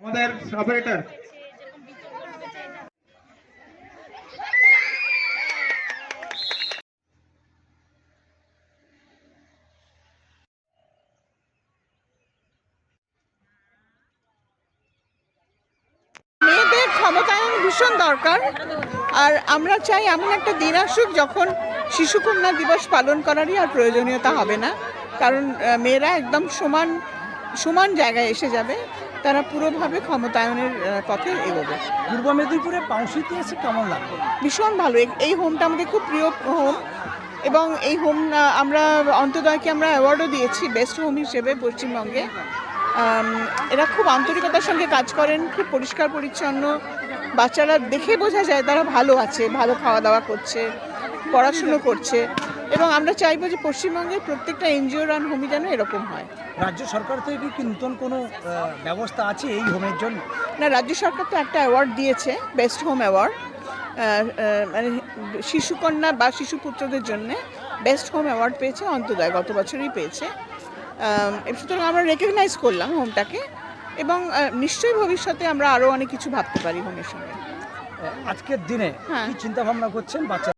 আমাদের অপারেটর ভীষণ দরকার। আর আমরা চাই এমন একটা দিন আসুক যখন শিশুকন্যা দিবস পালন করারই আর প্রয়োজনীয়তা হবে না। কারণ মেয়েরা একদম সমান সমান জায়গায় এসে যাবে। তারা পুরোভাবে ক্ষমতায়নের পথে এগোবে। পূর্ব মেদিনীপুরে পাউসিতে এসে কেমন লাগবে ভীষণ ভালো। এই- এই হোমটা আমাদের খুব প্রিয় হোম এবং এই হোম আমরা অন্তদয়কে আমরা অ্যাওয়ার্ডও দিয়েছি বেস্ট হোম হিসেবে পশ্চিমবঙ্গে। এরা খুব আন্তরিকতার সঙ্গে কাজ করেন খুব পরিষ্কার পরিচ্ছন্ন। বাচ্চারা দেখে বোঝা যায় তারা ভালো আছে ভালো খাওয়া দাওয়া করছে পড়াশুনো করছে। এবং আমরা চাইব যে পশ্চিমবঙ্গের প্রত্যেকটা এনজিও রান হোমি যেন এরকম হয়। রাজ্য সরকার থেকে কি নতুন কোনো ব্যবস্থা আছে এই হোমের জন্য? না রাজ্য সরকার তো একটা অ্যাওয়ার্ড দিয়েছে বেস্ট হোম অ্যাওয়ার্ড মানে শিশুকন্যা বা শিশু পুত্রদের জন্য বেস্ট হোম অ্যাওয়ার্ড পেয়েছে অন্তদয় গত বছরই পেয়েছে। সুতরাং আমরা রেকগনাইজ করলাম হোমটাকে এবং নিশ্চয়ই ভবিষ্যতে আমরা আরও অনেক কিছু ভাবতে পারি হোমের সঙ্গে। আজকের দিনে হ্যাঁ। চিন্তা ভাবনা করছেন বাচ্চা